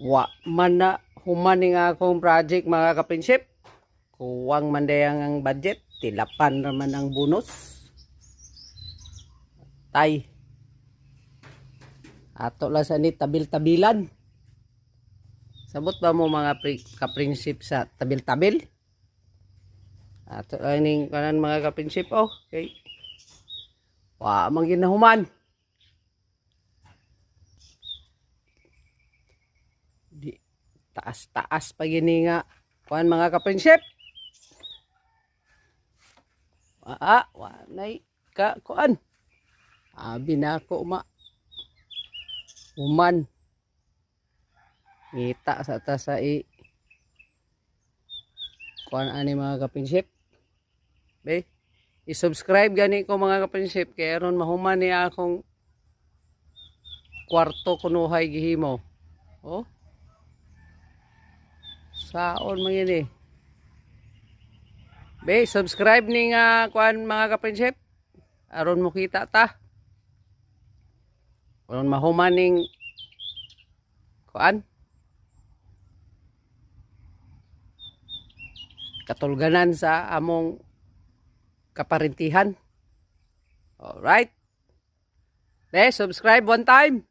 Wa man na human nga akong project mga kaprinsip. Kuwang man dayang ang budget. Tilapan naman ang bonus. Tay. Ato lang sa ni tabil-tabilan. Sabot ba mo mga pri- kaprinsip sa tabil-tabil? Ato lang ning kanan mga kaprinsip. Oh, okay. Wa man ginahuman. Taas-taas pa gini nga kuan mga kaprinsip. Wa wa nay ka kuan. Abi na ako ma. Uman. Ngita sa ta sa i kuan ani mga kaprinsip. Be, i-subscribe gani ko mga kaprinsip kay aron mahuman ni akong kwarto kunuhay gihimo. Oh. Saon man yun eh. Be, subscribe ni nga kuan mga kaprinsip. Aron mo kita ta. Aron mahuman ning kuan. Katulganan sa among kaparintihan. Alright. Be, subscribe one time.